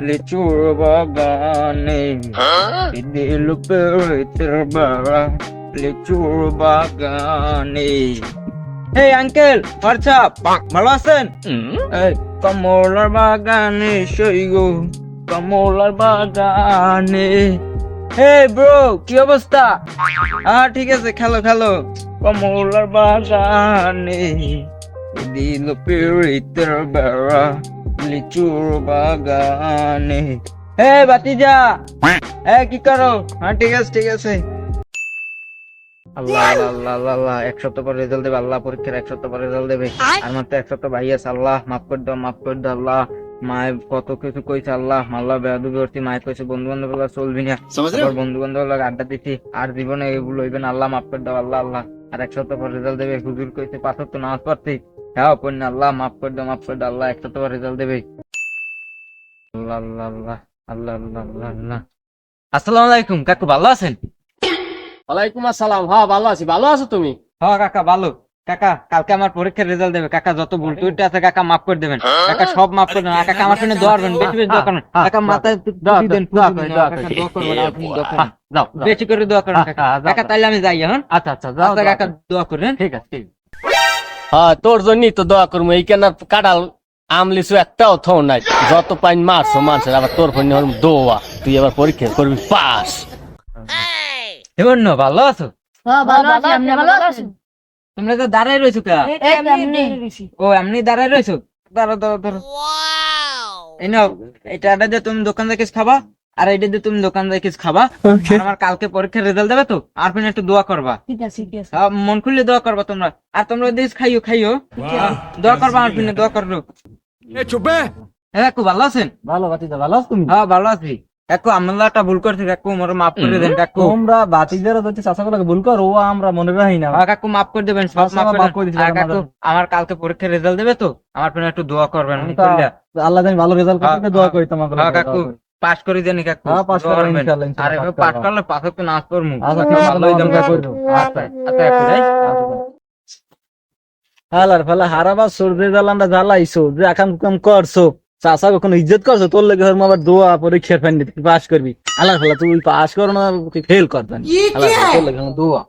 লিচুর বাগানে দিল পিরিতের বেড়া লিচুর বাগানে এই আঙ্কেল হোয়াটসঅ্যাপ ভালো আছেন এই কমলার বাগানে সইগ কমলার বাগানে হে ব্রো কি অবস্থা? হ্যাঁ ঠিক আছে খেলো খেলো। কমলার বাগানে দিল পিরিতের বেড়া লিচুর বাগানে হে বাতিজা এ কি করো হ্যাঁ ঠিক আছে ঠিক আছে। আল্লাহ আল্লাহ আল্লাহ আল্লাহ এক সপ্তাহ পর রেজাল্ট দেবে আল্লাহ পরীক্ষার এক সপ্তাহ পর রেজাল্ট দেবে। আর মাত্র এক সপ্তাহ ভাই আছে আল্লাহ মাফ করে দাও মাফ করে দাও আল্লাহ। মায়ে কত কিছু কইছে আল্লাহ আল্লাহ বেয়াদুবি করছি মায়ে কইছে বন্ধু বান্ধব চলবি না। বন্ধু বান্ধব আড্ডা দিছি আর জীবনে এগুলো হইবে না আল্লাহ মাফ করে দাও আল্লাহ আল্লাহ। আর এক সপ্তাহ পর রেজাল্ট দেবে হুজুর কইছে পাথর তো নামাজ পড়ছি হ্যাঁ না আল্লাহ মাফ করে দাও মাফ করে দাও আল্লাহ এক সপ্তাহ রেজাল্ট দেবে আল্লাহ আল্লাহ আল্লাহ আল্লাহ আল্লাহ আল্লাহ আল্লাহ। আসসালামু আলাইকুম কাকু ভালো আছেন? ওয়ালাইকুম আসসালাম হ্যাঁ ভালো আছি। ভালো আছো তুমি? হ্যাঁ কাকা ভালো। কাকা কালকে আমার পরীক্ষার রেজাল্ট দেবে। কাকা যত ভুল ত্রুটি আছে কাকা মাফ করে দেবেন। কাকা সব মাফ করে দেবেন। কাকা আমার জন্য দোয়া করবেন বেশি বেশি দোয়া করেন কাকা মাথায় টুপি দেন দোয়া করবেন আপনি দোয়া করেন যাও যাও। বেশি করে দোয়া করেন কাকা। হ্যাঁ। তাইলে আমি যাই হ্যাঁ আচ্ছা আচ্ছা আচ্ছা যাও। কাকা দোয়া করেন ঠিক আছে ঠিক আছে। হ্যাঁ তোর জন্যই তো দোয়া করব এই কেন কাটাল আমলিসু একটাও থো নাই। যত পাইন মারছো মানুষের আবার তোর ফোন দোয়া। তুই এবার পরীক্ষা করবি পাস। এবার না ভালো আছো? হ্যাঁ তোমরা তো দাঁড়াই রয়েছো ও এমনি দাঁড়াই রয়েছো? দাঁড়া দাঁড়া দাঁড়া এই নাও এটা এটা দিয়ে তুমি দোকান থেকে খাবা। আর এটা দিয়ে তুমি দোকান থেকে কিছু খাবা। আমার কালকে পরীক্ষার রেজাল্ট দেবে তো আর ফির একটু দোয়া করবা। ঠিক আছে ঠিক আছে। মন খুললে দোয়া করবা তোমরা। আর তোমরা দেশ খাইও খাইও। দোয়া করবা আমার ফিনে দোয়া করো। হ্যাঁ কাকু ভালো আছেন? ভালো বাতিজা ভালো আছো তুমি? হ্যাঁ ভালো আছি। কাকু আমরা একটা ভুল করছি কাকু মোর মাফ করে দেন কাকু। তোমরা বাতিজারা যদি চাষাগুলোকে ভুল করো ও আমরা মনে রাখি না। হ্যাঁ কাকু মাফ করে দেবেন সব মাফ করে আর। কাকু আমার কালকে পরীক্ষার রেজাল্ট দেবে তো আমার ফিনে একটু দোয়া করবেন মন তো আল্লাহ জানি ভালো রেজাল্ট হ্যাঁ, করতে দোয়া করি তোমাকে হ্যাঁ কাকু। পাস করে দেন কাকু হ্যাঁ, পাস করবেন। ইনশাআল্লাহ, আরে পাস পাস করলে পাস তো নাচ করব আচ্ছা ঠিক আছে ভালোই দাম দোয়া কাকু আচ্ছা। আচ্ছা কাকু যাই। হালার ফালা হারাবার সর্দে জালানটা জ্বালাইছো যে এখন কাম করছ। চাষা কখন ইজ্জত করছ? তোর লেগে হরম আবার দোয়া পরীক্ষার ফাইন পাস করবি। হালার ফালা তুই পাস করো না তুই ফেল করবেন তোর লেগে দোয়া।